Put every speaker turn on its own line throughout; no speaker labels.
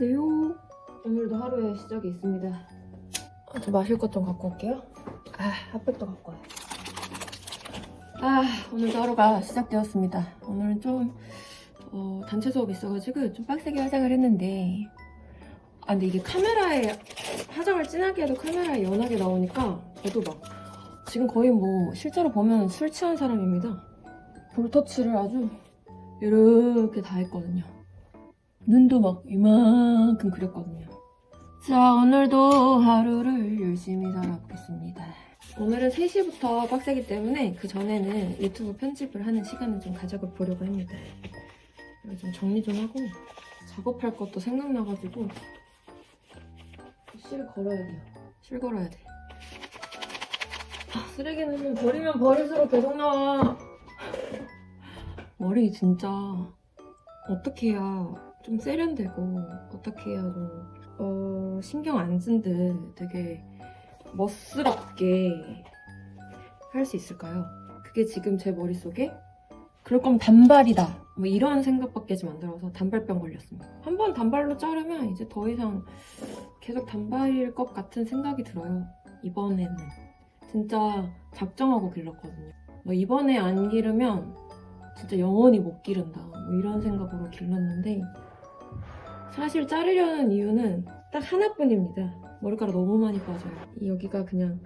돼요. 오늘도 하루의 시작이 있습니다. 아, 저 마실 것 좀 갖고 올게요. 아, 핫팩도 갖고 와요. 아, 오늘도 하루가 시작되었습니다. 오늘은 좀 어, 단체 수업 있어가지고 좀 빡세게 화장을 했는데 아 근데 이게 카메라에 화장을 진하게 해도 카메라에 연하게 나오니까 저도 막 지금 거의 뭐 실제로 보면 술 취한 사람입니다. 볼터치를 아주 이렇게 다 했거든요. 눈도 막 이만큼 그렸거든요. 자, 오늘도 하루를 열심히 살아보겠습니다. 오늘은 3시부터 빡세기 때문에 그 전에는 유튜브 편집을 하는 시간을 좀 가져보려고 합니다. 그리고 좀 정리 좀 하고 작업할 것도 생각나가지고 실 걸어야 돼요. 실 걸어야 돼. 아, 쓰레기는 버리면 버릴수록 계속 나와. 머리 진짜 어떻게 해야 좀 세련되고 어떻게 해야 좀 어, 신경 안 쓴 듯 되게 멋스럽게 할 수 있을까요? 그게 지금 제 머릿속에 그럴 거면 단발이다. 뭐 이런 생각밖에 지금 안 들어서 단발병 걸렸습니다. 한 번 단발로 자르면 이제 더 이상 계속 단발일 것 같은 생각이 들어요. 이번에는. 진짜 작정하고 길렀거든요. 뭐 이번에 안 기르면 진짜 영원히 못 기른다. 뭐 이런 생각으로 길렀는데 사실 자르려는 이유는 딱 하나뿐입니다. 머리카락 너무 많이 빠져요. 이 여기가 그냥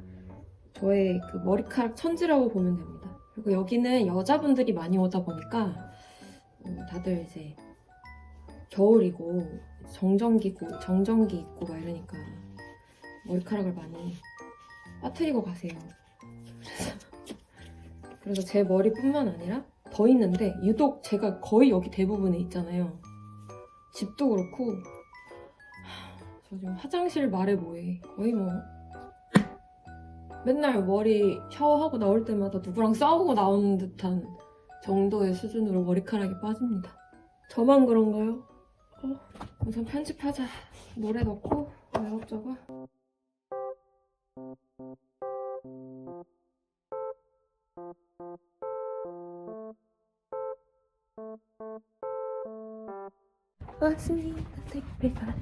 저의 그 머리카락 천지라고 보면 됩니다. 그리고 여기는 여자분들이 많이 오다 보니까 어, 다들 이제 겨울이고 정전기고 정전기 있고 막 이러니까 머리카락을 많이 빠뜨리고 가세요. 그래서 제 머리뿐만 아니라 더 있는데 유독 제가 거의 여기 대부분에 있잖아요. 집도 그렇고 하, 저 지금 화장실 말해 뭐해 거의 뭐 맨날 머리 샤워하고 나올 때마다 누구랑 싸우고 나오는 듯한 정도의 수준으로 머리카락이 빠집니다. 저만 그런가요? 어, 우선 편집하자. 노래 넣고 이것저 것. 왔습니다. 택배가.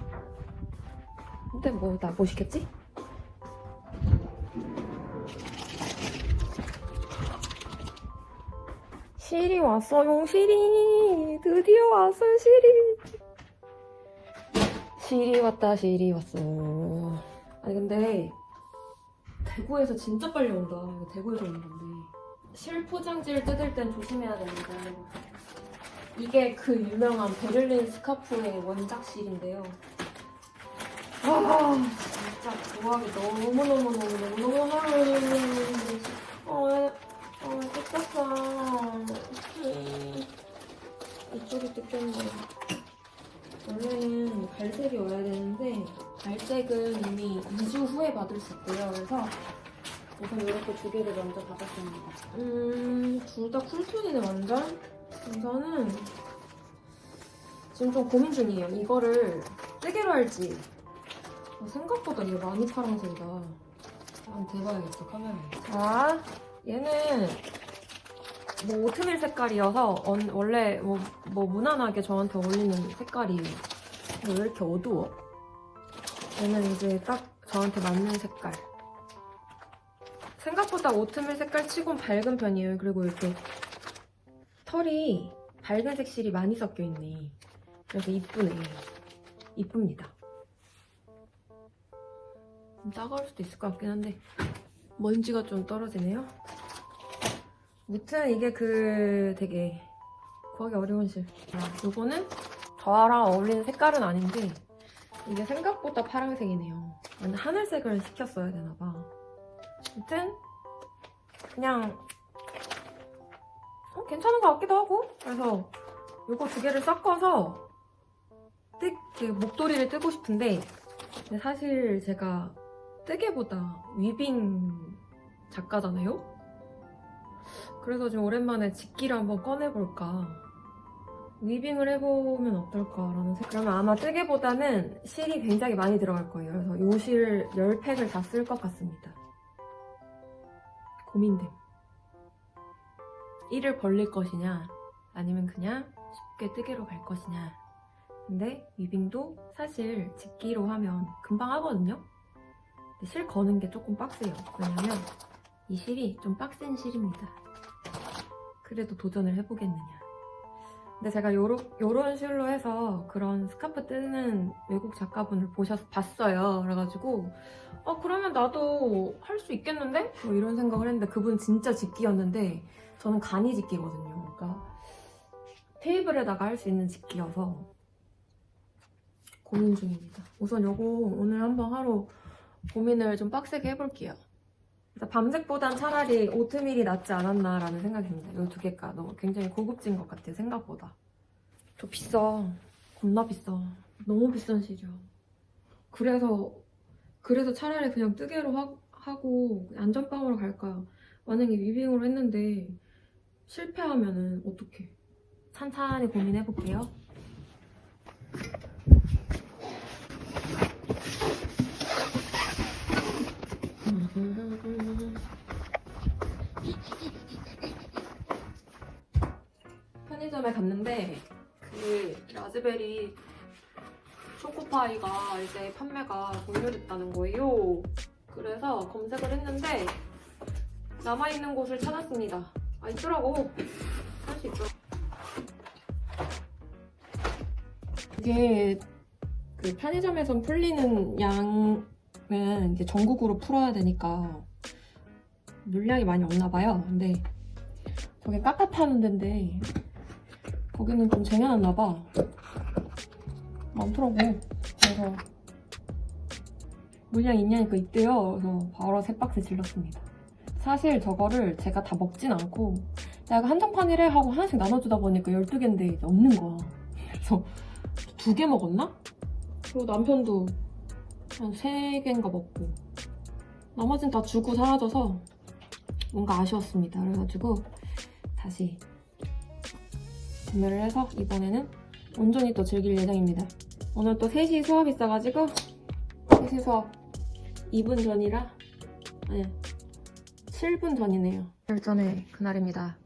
근데 뭐나 보시겠지? 실이 왔어요, 실이. 드디어 왔어, 실이. 실이 왔다, 실이 왔어. 아니, 근데, 대구에서 진짜 빨리 온다. 대구에서 오는 건데. 실 포장지를 뜯을 땐 조심해야 됩니다. 이게 그 유명한 베를린 스카프의 원작 실인데요. 아, 진짜 구하기 너무너무너무너무너무 하는데. 어, 어, 뜯겼어. 음, 이쪽이 뜯겼네. 원래는 갈색이 와야 되는데, 갈색은 이미 2주 후에 받을 수 있고요. 그래서 우선 이렇게 두 개를 먼저 받았습니다. 음, 둘 다 쿨톤이네, 완전. 우선은 지금 좀 고민 중이에요. 이거를 뜨개로 할지. 어, 생각보다 얘 많이 파란색이다. 한번 대봐야겠어, 카메라에. 자, 얘는 뭐 오트밀 색깔이어서 언- 원래 뭐, 뭐 무난하게 저한테 어울리는 색깔이에요. 근데 왜 이렇게 어두워? 얘는 이제 딱 저한테 맞는 색깔. 생각보다 오트밀 색깔 치곤 밝은 편이에요. 그리고 이렇게 털이 밝은 색실이 많이 섞여 있네. 그래서 이쁘네. 이쁩니다. 좀 따가울 수도 있을 것 같긴 한데 먼지가 좀 떨어지네요. 무튼 이게 그 되게 구하기 어려운 실. 아, 요거는 저랑 어울리는 색깔은 아닌데 이게 생각보다 파란색이네요. 완전 하늘색을 시켰어야 되나봐. 무튼 그냥 어, 괜찮은 것 같기도 하고. 그래서 요거 두 개를 섞어서 뜨, 그 목도리를 뜨고 싶은데 사실 제가 뜨개보다 위빙 작가잖아요? 그래서 지금 오랜만에 직기를 한번 꺼내볼까. 위빙을 해보면 어떨까라는 생각. 그러면 아마 뜨개보다는 실이 굉장히 많이 들어갈 거예요. 그래서 요실 10팩을 다 쓸 것 같습니다. 고민됨 이를 벌릴 것이냐 아니면 그냥 쉽게 뜨개로 갈 것이냐 근데 위빙도 사실 집기로 하면 금방 하거든요. 실 거는 게 조금 빡세요. 왜냐면 이 실이 좀 빡센 실입니다. 그래도 도전을 해보겠느냐. 근데 제가 요러, 요런 실로 해서 그런 스카프 뜨는 외국 작가분을 보셔서 봤어요. 그래가지고 어 그러면 나도 할 수 있겠는데? 뭐 이런 생각을 했는데 그분 진짜 집기였는데 저는 간이 집기거든요. 그러니까 테이블에다가 할 수 있는 집기여서 고민 중입니다. 우선 요거 오늘 한번 하루 고민을 좀 빡세게 해볼게요. 밤색보단 차라리 오트밀이 낫지 않았나라는 생각이 듭니다. 이 두 개가 너무 굉장히 고급진 것 같아요, 생각보다. 저 비싸. 겁나 비싸. 너무 비싼 실이야. 그래서, 그래서 차라리 그냥 뜨개로 하, 하고 안전빵으로 갈까요? 만약에 위빙으로 했는데 실패하면은 어떡해. 찬찬히 고민해볼게요. 편의점에 갔는데 그 라즈베리 초코파이가 이제 판매가 종료됐다는 거예요. 그래서 검색을 했는데 남아있는 곳을 찾았습니다. 아 있더라고. 할 수 있더라고. 이게 그 편의점에선 풀리는 양은 이제 전국으로 풀어야 되니까 물량이 많이 없나 봐요. 근데 저게 깎아 파는 데인데 거기는 좀 쟁여놨나 봐. 많더라고. 그래서 물량 있냐니까 있대요. 그래서 바로 세 박스 질렀습니다. 사실 저거를 제가 다 먹진 않고 내가 한정판이래 하고 하나씩 나눠주다 보니까 12개인데 이제 없는 거야. 그래서 두 개 먹었나? 그리고 남편도 한 세 개인가 먹고 나머지는 다 주고 사라져서 뭔가 아쉬웠습니다. 그래가지고 다시 구매를 해서 이번에는 온전히 또 즐길 예정입니다. 오늘 또 3시 수업이 있어가지고 3시 수업 2분 전이라 아니 7분 전이네요. 일전에 그날입니다.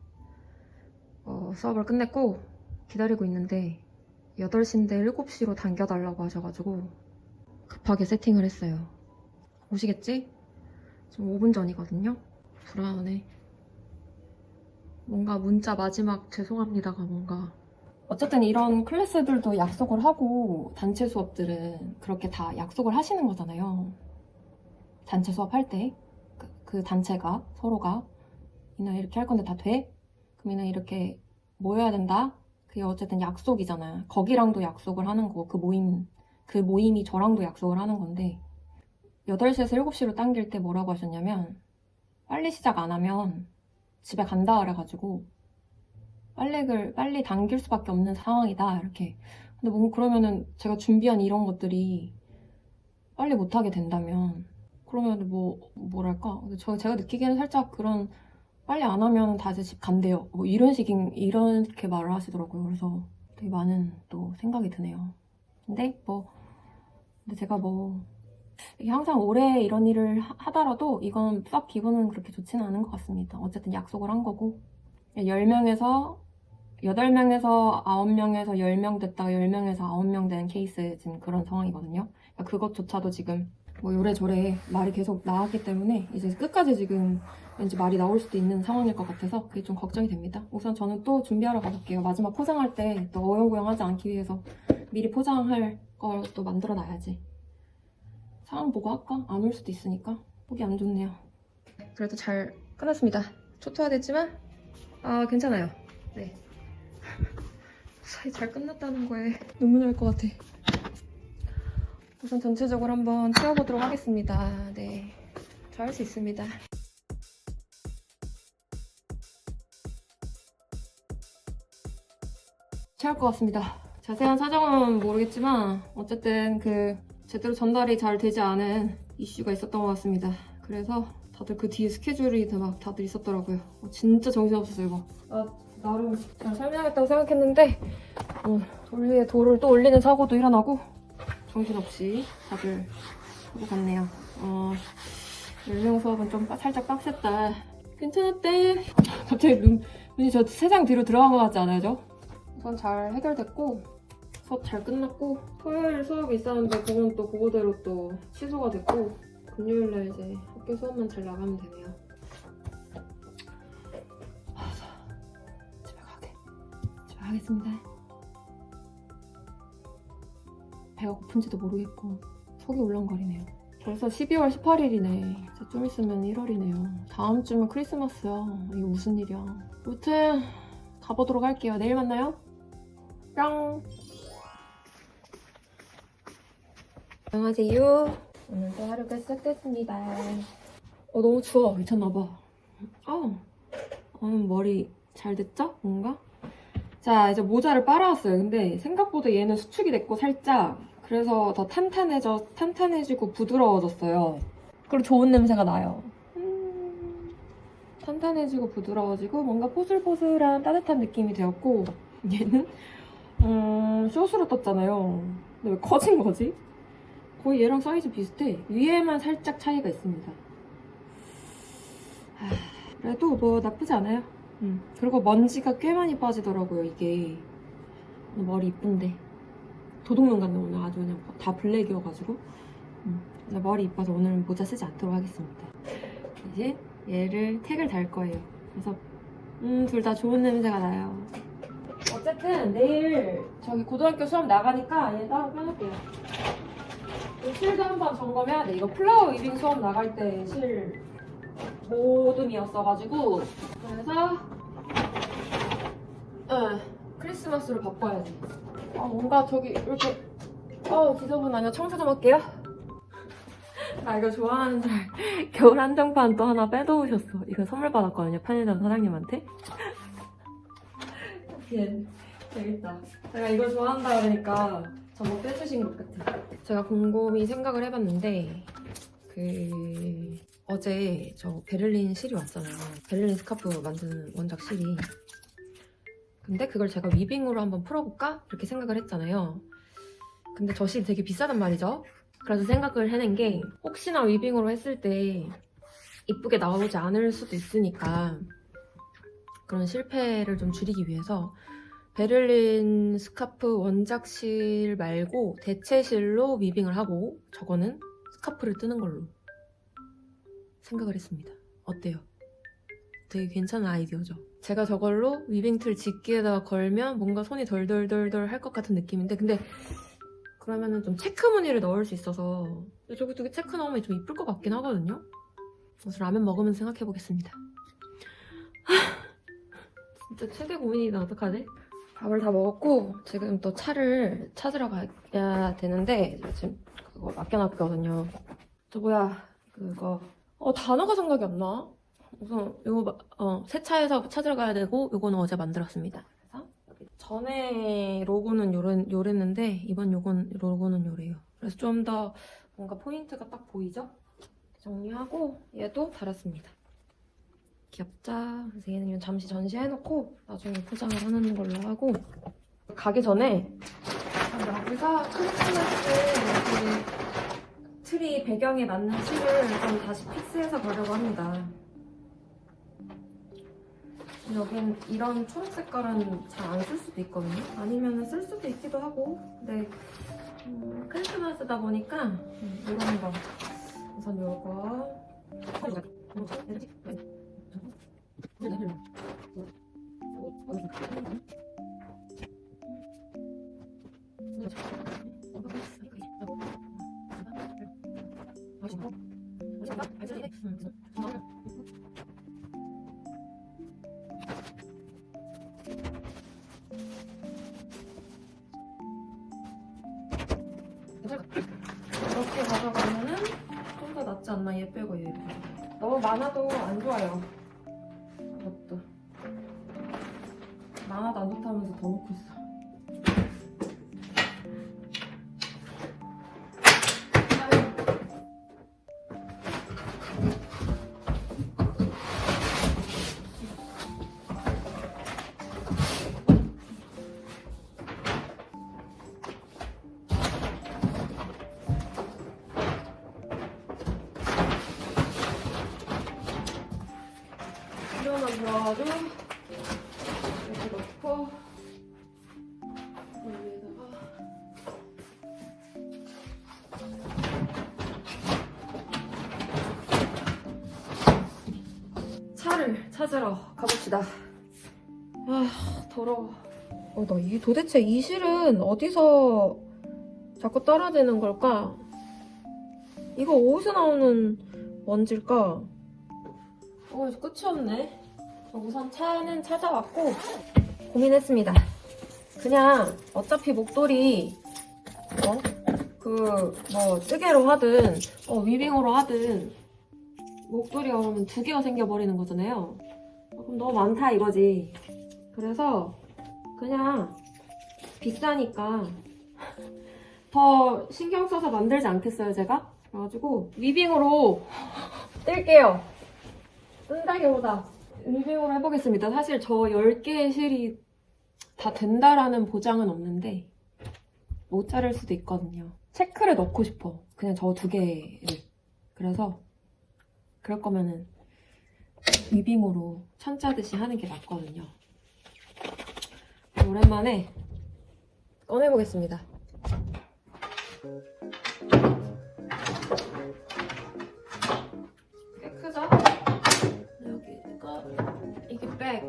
어, 수업을 끝냈고 기다리고 있는데 8시인데 7시로 당겨달라고 하셔가지고 급하게 세팅을 했어요. 오시겠지? 지금 5분 전이거든요. 불안하네. 뭔가 문자 마지막 죄송합니다가 뭔가 어쨌든 이런 클래스들도 약속을 하고 단체 수업들은 그렇게 다 약속을 하시는 거잖아요. 단체 수업할 때 그, 그 단체가 서로가 이나 이렇게 할 건데 다 돼? 그럼 이나 이렇게 모여야 된다? 그게 어쨌든 약속이잖아요. 거기랑도 약속을 하는 거고 그 모임 그 모임이 저랑도 약속을 하는 건데 8시에서 7시로 당길 때 뭐라고 하셨냐면 빨리 시작 안 하면 집에 간다 그래가지고 빨리 빨리 당길 수밖에 없는 상황이다 이렇게 근데 뭐 그러면은 제가 준비한 이런 것들이 빨리 못하게 된다면 그러면 뭐 뭐랄까? 저 제가 느끼기에는 살짝 그런 빨리 안 하면 다시 집 간대요. 뭐 이런 식인 이렇게 말을 하시더라고요. 그래서 되게 많은 또 생각이 드네요. 근데 뭐 근데 제가 뭐 항상 오래 이런 일을 하- 하더라도 이건 썩 기분은 그렇게 좋지는 않은 것 같습니다. 어쨌든 약속을 한 거고. 10명에서 8명에서 9명에서 10명 됐다가 10명에서 9명 되는 케이스 지금 그런 상황이거든요. 그러니까 그것조차도 지금 뭐 요래저래 말이 계속 나왔기 때문에 이제 끝까지 지금 왠지 말이 나올 수도 있는 상황일 것 같아서 그게 좀 걱정이 됩니다. 우선 저는 또 준비하러 가볼게요. 마지막 포장할 때 또 어영부영하지 않기 위해서 미리 포장할 걸 또 만들어 놔야지. 상황 보고 할까? 안 올 수도 있으니까 보기 안 좋네요. 그래도 잘 끝났습니다. 초토화됐지만 아 괜찮아요. 네. 사이 잘 끝났다는 거에 눈물 날 것 같아. 우선 전체적으로 한번 채워보도록 하겠습니다. 네, 저 할 수 있습니다. 채울 것 같습니다. 자세한 사정은 모르겠지만 어쨌든 그 제대로 전달이 잘 되지 않은 이슈가 있었던 것 같습니다. 그래서 다들 그 뒤에 스케줄이 다막 다들 있었더라고요. 어, 진짜 정신없었어요, 이거. 아, 나름 잘 설명하겠다고 생각했는데 어, 돌 위에 돌을 또 올리는 사고도 일어나고 정신없이 다들 하고 갔네요. 어, 연령 수업은 좀 빠- 살짝 빡셌다. 괜찮았대. 갑자기 눈, 눈이 저 세상 뒤로 들어간 것 같지 않아요, 저? 우선 잘 해결됐고 수업 잘 끝났고 토요일 수업이 있었는데 그건 또 그거대로 또 취소가 됐고 금요일날 이제 학교 수업만 잘 나가면 되네요. 아, 자, 집에 가게. 집에 가겠습니다. 배가 고픈지도 모르겠고 속이 울렁거리네요. 벌써 12월 18일이네. 이제 좀 있으면 1월이네요. 다음 주면 크리스마스야. 이게 무슨 일이야. 아무튼 가보도록 할게요. 내일 만나요. 뿅. 안녕하세요. 오늘도 하루가 시작됐습니다. 어 너무 추워. 미쳤나봐. 아, 오늘 머리 잘 됐죠? 뭔가? 자 이제 모자를 빨아왔어요. 근데 생각보다 얘는 수축이 됐고 살짝 그래서 더 탄탄해져 탄탄해지고 부드러워졌어요. 그리고 좋은 냄새가 나요. 음, 탄탄해지고 부드러워지고 뭔가 포슬포슬한 따뜻한 느낌이 되었고 얘는 음, 숏으로 떴잖아요. 근데 왜 커진 거지? 거의 얘랑 사이즈 비슷해. 위에만 살짝 차이가 있습니다. 하, 그래도 뭐 나쁘지 않아요. 음, 그리고 먼지가 꽤 많이 빠지더라고요, 이게. 머리 이쁜데. 도둑놈 같네, 오늘 아주 그냥 다 블랙이어가지고. 음, 머리 이뻐서 오늘 모자 쓰지 않도록 하겠습니다. 이제 얘를 택을 달 거예요. 그래서, 음, 둘 다 좋은 냄새가 나요. 어쨌든 내일 저기 고등학교 수업 나가니까 얘 따로 빼놓을게요. 이 실도 한번 점검해야 돼. 이거 플라워 위빙 수업 나갈 때 실 모둠이었어가지고 그래서 응, 크리스마스로 바꿔야지. 아 뭔가 저기 이렇게 어 지저분하냐 청소 좀 할게요. 나 이거 좋아하는 줄 알- 겨울 한정판 또 하나 빼놓으셨어. 이거 선물 받았거든요 편의점 사장님한테. 예, 재밌다. 제가 이거 좋아한다 그러니까 저거 빼주신 것 같아. 제가 곰곰이 생각을 해봤는데 그 어제 저 베를린 실이 왔잖아요. 베를린 스카프 만드는 원작 실이. 근데 그걸 제가 위빙으로 한번 풀어볼까? 이렇게 생각을 했잖아요. 근데 저실 되게 비싸단 말이죠. 그래서 생각을 해낸 게 혹시나 위빙으로 했을 때 이쁘게 나오지 않을 수도 있으니까 그런 실패를 좀 줄이기 위해서 베를린 스카프 원작실 말고 대체실로 위빙을 하고 저거는 스카프를 뜨는 걸로 생각을 했습니다. 어때요? 되게 괜찮은 아이디어죠. 제가 저걸로 위빙틀 집기에다가 걸면 뭔가 손이 덜덜덜덜 할 것 같은 느낌인데 근데 그러면은 좀 체크 무늬를 넣을 수 있어서 저기 되게 체크 넣으면 좀 이쁠 것 같긴 하거든요. 그래서 라면 먹으면서 생각해 보겠습니다. 진짜 최대 고민이다 어떡하지? 밥을 다 먹었고 지금 또 차를 찾으러 가야 되는데 지금 그거 맡겨놨거든요. 저 뭐야 그거 어 단어가 생각이 안 나. 우선 이거 어 세차해서 찾으러 가야 되고 이거는 어제 만들었습니다. 그래서 전에 로고는 요런 요랬는데 이번 요건 로고는 요래요. 그래서 좀 더 뭔가 포인트가 딱 보이죠? 정리하고 얘도 달았습니다. 귀엽죠? 그래서 얘는 잠시 전시해놓고 나중에 포장을 하는 걸로 하고 가기 전에 여기서 크리스마스 그 트리 배경에 맞는 실을 좀 다시 픽스해서 가려고 합니다. 여긴 이런 초록 색깔은 잘 안 쓸 수도 있거든요. 아니면 쓸 수도 있기도 하고. 근데 음, 크리스마스다 보니까 음, 이런 거. 우선 요거. 이 많아도 안 좋아요 이렇게 넣고 여기에다가 차를 찾으러 가봅시다 아 더러워 어, 나 이, 도대체 이 실은 어디서 자꾸 떨어지는 걸까? 이거 어디서 나오는 먼지일까? 어, 끝이 없네. 저 우선 차는 찾아왔고 고민했습니다. 그냥 어차피 목도리 어? 그뭐 뜨개로 하든 어, 위빙으로 하든 목도리가 그러면 두 개가 생겨버리는 거잖아요. 어, 그럼 너무 많다 이거지. 그래서 그냥 비싸니까 더 신경 써서 만들지 않겠어요 제가? 그래가지고 위빙으로 뜰게요. 뜬다기보다 위빙으로 해보겠습니다. 사실 저 10개의 실이 다 된다라는 보장은 없는데 못 자를 수도 있거든요. 체크를 넣고 싶어. 그냥 저 두 개를. 그래서 그럴 거면은 위빙으로 천짜듯이 하는 게 낫거든요. 오랜만에 꺼내보겠습니다. 이게 백.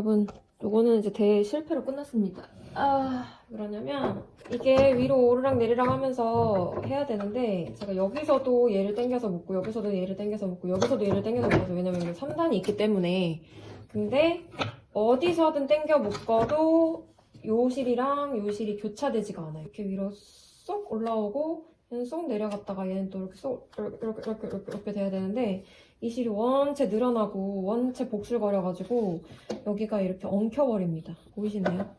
여러분, 요거는 이제 대 실패로 끝났습니다. 아, 그러냐면 이게 위로 오르락 내리락 하면서 해야 되는데 제가 여기서도 얘를 당겨서 묶고 여기서도 얘를 당겨서 묶고 여기서도 얘를 당겨서 묶어서 왜냐면 이게 3단이 있기 때문에 근데 어디서 하든 당겨 묶어도 요 실이랑 요 실이 교차되지가 않아요. 이렇게 위로 쏙 올라오고 얘는 쏙 내려갔다가 얘는 또 이렇게 쏙 이렇게 이렇게 이렇게, 이렇게 돼야 되는데 이 실이 원체 늘어나고 원체 복슬거려가지고 여기가 이렇게 엉켜버립니다. 보이시나요?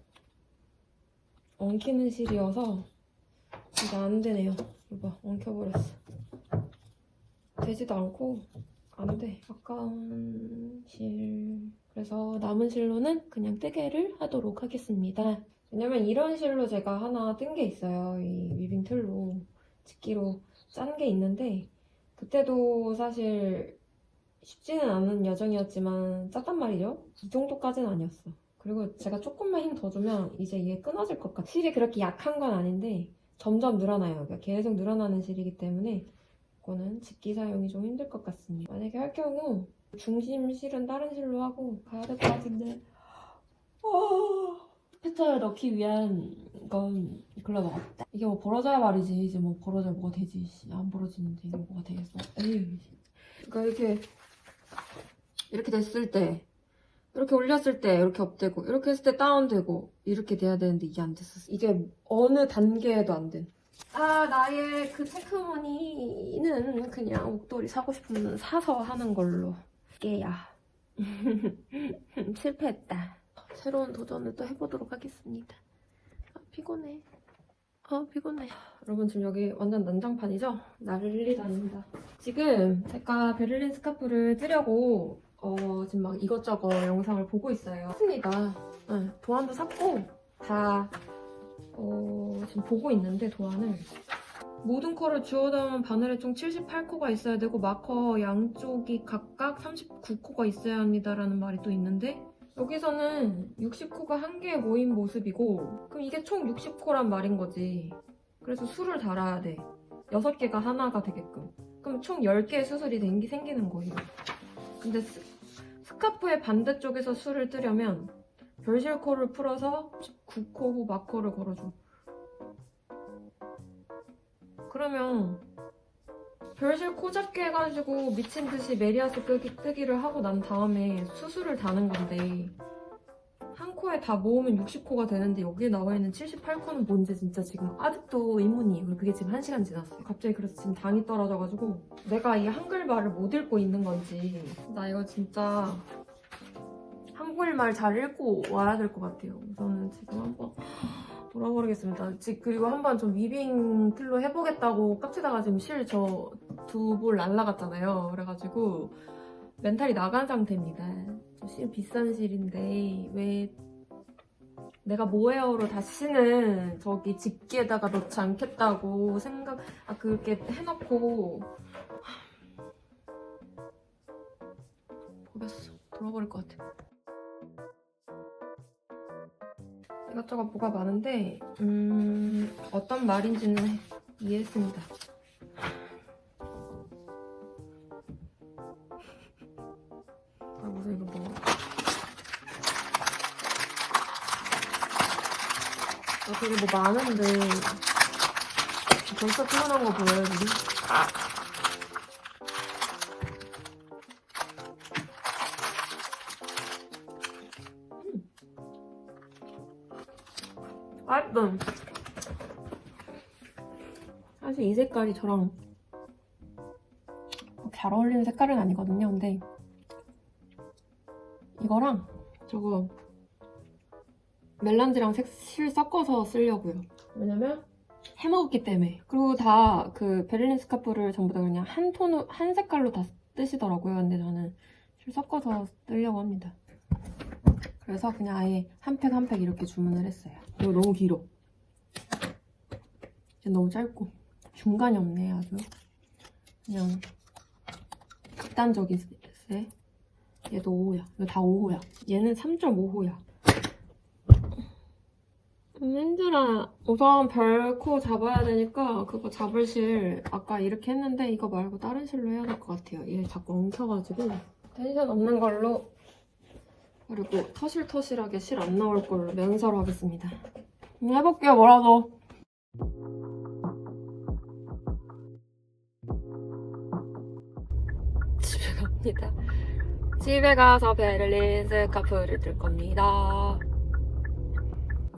엉키는 실이어서 이게 안 되네요. 이거 엉켜버렸어. 되지도 않고 안 돼. 아까운 실. 그래서 남은 실로는 그냥 뜨개를 하도록 하겠습니다. 왜냐면 이런 실로 제가 하나 뜬 게 있어요. 이 위빙 틀로 집기로 짠 게 있는데 그때도 사실 쉽지는 않은 여정이었지만 짰단 말이죠. 이 정도까지는 아니었어. 그리고 제가 조금만 힘 더 주면 이제 이게 끊어질 것 같아. 실이 그렇게 약한 건 아닌데 점점 늘어나요. 그러니까 계속 늘어나는 실이기 때문에 이거는 집기 사용이 좀 힘들 것 같습니다. 만약에 할 경우 중심 실은 다른 실로 하고 가야 될 것 같은데 어... 패턴을 넣기 위한 건 글러버가 없다. 이게 뭐 벌어져야 말이지. 이제 뭐 벌어져야 뭐가 되지. 씨, 안 벌어지는데 이게 뭐가 되겠어. 에휴. 그러니까 이렇게 이렇게 됐을 때 이렇게 올렸을 때 이렇게 업되고 이렇게 했을 때 다운되고 이렇게 돼야 되는데 이게 안 됐었어. 이게 어느 단계에도 안 된. 아 나의 그 체크머니는 그냥 목도리 사고 싶으면 사서 하는 걸로. 깨야. 실패했다. 새로운 도전을 또 해보도록 하겠습니다. 아, 피곤해. 아, 피곤해. 여러분, 지금 여기 완전 난장판이죠? 난리 납니다. 지금 제가 베를린 스카프를 뜨려고, 어, 지금 막 이것저것 영상을 보고 있어요. 샀습니다. 네, 도안도 샀고, 다, 어, 지금 보고 있는데, 도안을. 모든 코를 주워 담은 바늘에 총 78코가 있어야 되고, 마커 양쪽이 각각 39코가 있어야 합니다라는 말이 또 있는데, 여기서는 60코가 한 개에 모인 모습이고 그럼 이게 총 60코란 말인 거지 그래서 수를 달아야 돼 6개가 하나가 되게끔 그럼 총 10개의 수술이 생기- 생기는 거예요 근데 스, 스카프의 반대쪽에서 수를 뜨려면 별실코를 풀어서 9코 후 마코를 걸어줘. 그러면 별실 코 잡기 해가지고 미친 듯이 메리아스 끄기, 뜨기를 하고 난 다음에 수술을 다는 건데 한 코에 다 모으면 60코가 되는데 여기에 나와 있는 78코는 뭔지 진짜 지금 아직도 의문이에요. 그게 지금 1시간 지났어요. 갑자기 그래서 지금 당이 떨어져가지고 내가 이 한글말을 못 읽고 있는 건지 나 이거 진짜 한국말 잘 읽고 와야 될 것 같아요. 우선은 지금 한번 돌아버리겠습니다. 지- 그리고 한번 좀 위빙 틀로 해보겠다고 깝치다가 지금 실 저 두 볼 날라갔잖아요. 그래가지고 멘탈이 나간 상태입니다. 저실 비싼 실인데 왜 내가 모헤어로 다시는 저기 집기에다가 넣지 않겠다고 생각 아 그렇게 해놓고 모르겠어 돌아버릴 것 같아. 이것저것 뭐가 많은데 음 어떤 말인지는 이해했습니다. 되게 뭐 많은데 벌써 표현한 거 보여요, 지금? 맛있다. 사실 이 색깔이 저랑 잘 어울리는 색깔은 아니거든요. 근데 이거랑 저거 멜란지랑 색실 섞어서 쓰려고요. 왜냐면 해먹었기 때문에. 그리고 다 그 베를린 스카프를 전부 다 그냥 한 톤, 한 색깔로 다 뜨시더라고요. 근데 저는 실 섞어서 쓰려고 합니다. 그래서 그냥 아예 한 팩 한 팩 이렇게 주문을 했어요. 이거 너무 길어. 이제 너무 짧고 중간이 없네 아주. 그냥 극단적인 세. 얘도 5호야. 이거 다 5호야. 얘는 3.5호야. 힘들아. 우선 별코 잡아야 되니까 그거 잡을 실 아까 이렇게 했는데 이거 말고 다른 실로 해야 될 것 같아요. 얘 자꾸 엉켜가지고 텐션 없는 걸로 그리고 터실터실하게 실 안 나올 걸로 면서로 하겠습니다. 음, 해볼게요, 뭐라도. 집에 갑니다. 집에 가서 베를린 스카프를 들 겁니다.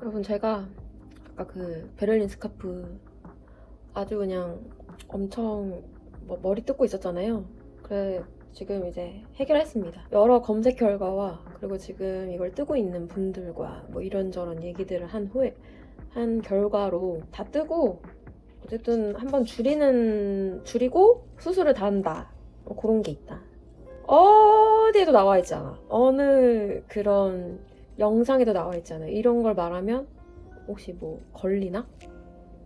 여러분, 제가 아까 그 베를린 스카프 아주 그냥 엄청 뭐 머리 뜯고 있었잖아요. 그래, 지금 이제 해결했습니다. 여러 검색 결과와 그리고 지금 이걸 뜨고 있는 분들과 뭐 이런저런 얘기들을 한 후에 한 결과로 다 뜨고 어쨌든 한번 줄이는 줄이고 수술을 다 한다. 뭐 그런 게 있다. 어디에도 나와 있지 않아. 어느 그런 영상에도 나와 있잖아요. 이런 걸 말하면 혹시 뭐 걸리나?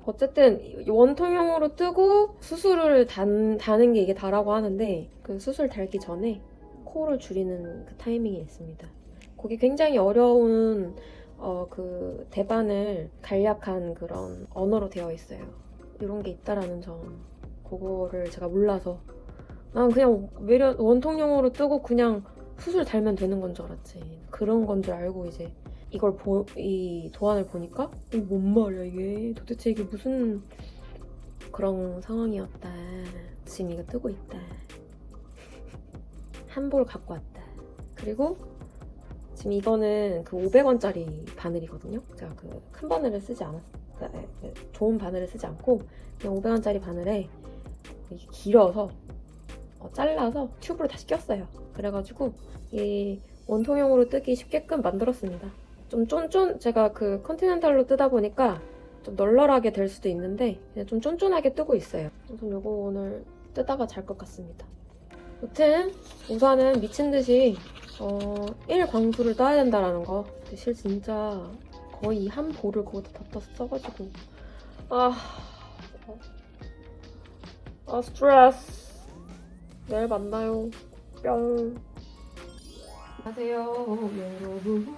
어쨌든 원통형으로 뜨고 수술을 단, 다는 게 이게 다라고 하는데 그 수술 달기 전에 코를 줄이는 그 타이밍이 있습니다. 그게 굉장히 어려운 어, 그 대반을 간략한 그런 언어로 되어 있어요. 이런 게 있다라는 점 그거를 제가 몰라서 난 그냥 외려 원통형으로 뜨고 그냥 수술 달면 되는 건 줄 알았지. 그런 건 줄 알고 이제 이걸 보, 이 도안을 보니까 이게 뭔 말이야 이게? 도대체 이게 무슨 그런 상황이었다. 이거 뜨고 있다. 한 볼 갖고 왔다. 그리고 지금 이거는 그 500원짜리 바늘이거든요. 제가 그 큰 바늘을 쓰지 않았 좋은 바늘을 쓰지 않고 그냥 500원짜리 바늘에 길어서 어, 잘라서 튜브로 다시 꼈어요 그래가지고 이 원통형으로 뜨기 쉽게끔 만들었습니다 좀 쫀쫀 제가 그 컨티넨탈로 뜨다 보니까 좀 널널하게 될 수도 있는데 그냥 좀 쫀쫀하게 뜨고 있어요. 우선 요거 오늘 뜨다가 잘 것 같습니다. 여튼 우선은 미친 듯이 어, 1광수를 떠야 된다라는 거. 근데 실 진짜 거의 한 볼을 거기다 다 써가지고 아, 아 스트레스. 내일 만나요. 뿅. 안녕하세요 여러분.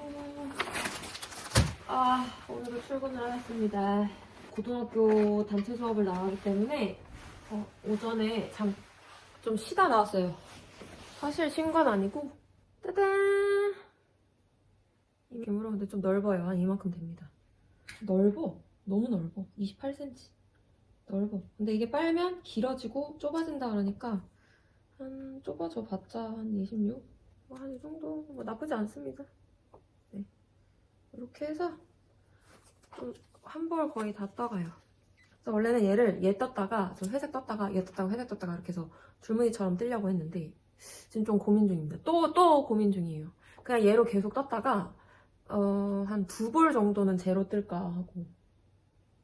아, 오늘도 출근을 하겠습니다. 고등학교 단체 수업을 나가기 때문에 어, 오전에 잠 좀 쉬다 나왔어요. 사실 쉰 건 아니고 따단 이 괴물은 근데 좀 넓어요. 한 이만큼 됩니다. 넓어. 너무 넓어. 28cm. 넓어. 근데 이게 빨면 길어지고 좁아진다 그러니까 한 좁아져 봤자 한 26? 뭐한 이 정도 뭐 나쁘지 않습니다. 네. 이렇게 해서 한 벌 거의 다 떠가요. 그래서 원래는 얘를 얘 떴다가 저 회색 떴다가 얘 떴다가 회색 떴다가 이렇게 해서 줄무늬처럼 뜨려고 했는데 지금 좀 고민 중입니다. 또 또 고민 중이에요. 그냥 얘로 계속 떴다가 어, 한 두 벌 정도는 제로 뜰까 하고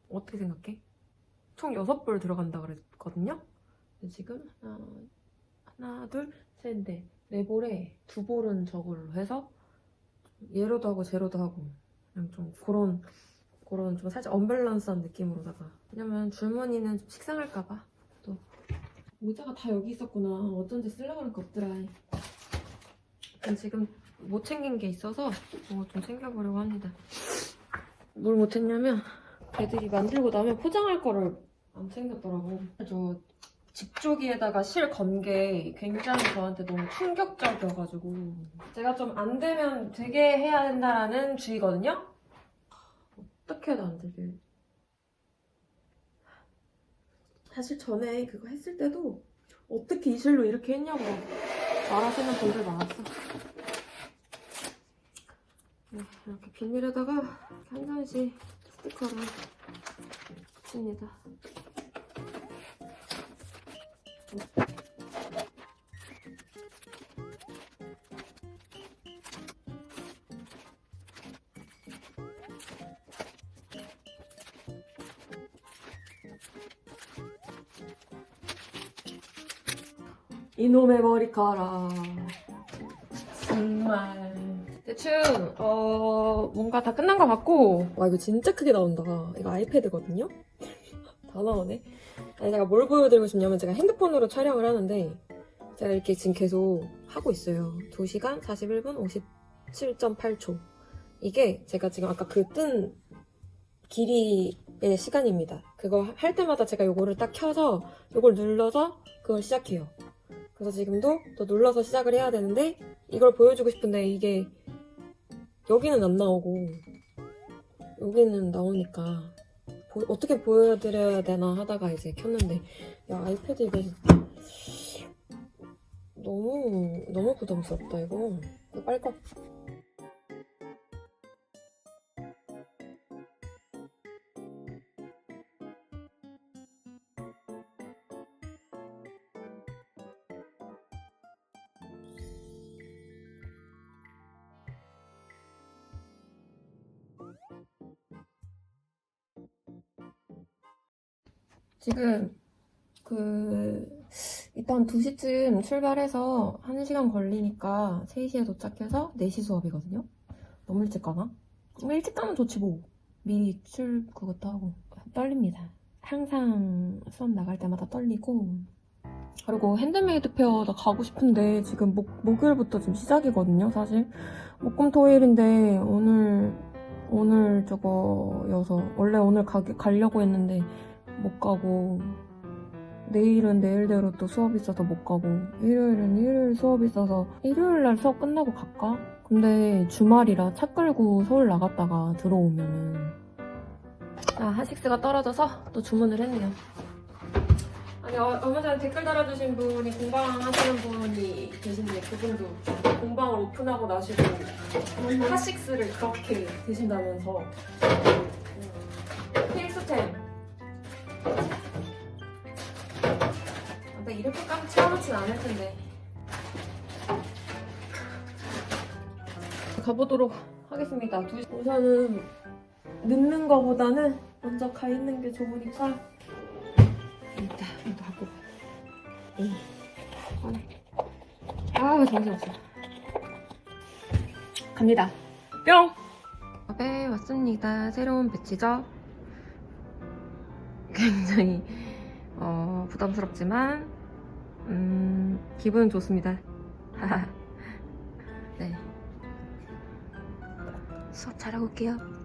어떻게 생각해? 총 여섯 벌 들어간다 그랬거든요. 지금 하나, 하나, 둘, 셋, 넷, 네 볼에 두 볼은 저걸로 해서 얘로도 하고 제로도 하고 그냥 좀 그런 그런 좀 살짝 언밸런스한 느낌으로다가. 왜냐면 줄무늬는 좀 식상할까봐. 또. 모자가 다 여기 있었구나. 어쩐지 쓰려고 하니까 없더라. 근데 지금 못 챙긴 게 있어서 뭐 좀 챙겨보려고 합니다. 뭘 못했냐면 애들이 만들고 나면 포장할 거를 안 챙겼더라고. 저 직조기에다가 실 건 게 굉장히 저한테 너무 충격적이어가지고. 제가 좀 안 되면 되게 해야 된다라는 주의거든요? 어떻게 해도 안 되게. 사실 전에 그거 했을 때도 어떻게 이 실로 이렇게 했냐고 말하시는 분들 많았어. 네, 이렇게 비닐에다가 한 장씩 스티커를 붙입니다 이놈의 머리카락. 정말. 대충 어 뭔가 다 끝난 것 같고. 와 이거 진짜 크게 나온다. 이거 아이패드거든요? 다 나오네 제가 뭘 보여드리고 싶냐면 제가 핸드폰으로 촬영을 하는데 제가 이렇게 지금 계속 하고 있어요. 2시간 41분 57.8초. 이게 제가 지금 아까 그 뜬 길이의 시간입니다. 그거 할 때마다 제가 요거를 딱 켜서 요걸 눌러서 그걸 시작해요. 그래서 지금도 또 눌러서 시작을 해야 되는데 이걸 보여주고 싶은데 이게 여기는 안 나오고 여기는 나오니까 보- 어떻게 보여드려야 되나 하다가 이제 켰는데 야 아이패드 이게 너무 너무 부담스럽다 이거. 빨리 꺼 지금 그 일단 2시쯤 출발해서 1시간 걸리니까 3시에 도착해서 4시 수업이거든요. 너무 일찍 가나? 뭐 일찍 가면 좋지 뭐. 미리 출 그것도 하고 떨립니다. 항상 수업 나갈 때마다 떨리고 그리고 핸드메이드 페어 나 가고 싶은데 지금 목, 목요일부터 지금 시작이거든요 사실 목금토일인데 오늘 오늘 저거여서 원래 오늘 가, 가려고 했는데 못 가고 내일은 내일대로 또 수업 있어서 못 가고 일요일은 일요일 수업 있어서 일요일 날 수업 끝나고 갈까? 근데 주말이라 차 끌고 서울 나갔다가 들어오면은. 아 하식스가 떨어져서 또 주문을 했네요. 아니 어, 얼마 전에 댓글 달아주신 분이 공방 하시는 분이 계신데 그분도 공방을 오픈하고 나시고 하식스를 그렇게 드신다면서 근데 이렇게까지 채워놓진 않을 텐데. 가보도록 하겠습니다. 두- 우선은 늦는 거보다는 먼저 가 있는 게 좋으니까 일단 먼저 하고. 아 정신없어. 갑니다. 뿅. 밥에 왔습니다. 새로운 배치죠. 굉장히 어, 부담스럽지만 음, 기분은 좋습니다. 네. 수업 잘하고 올게요.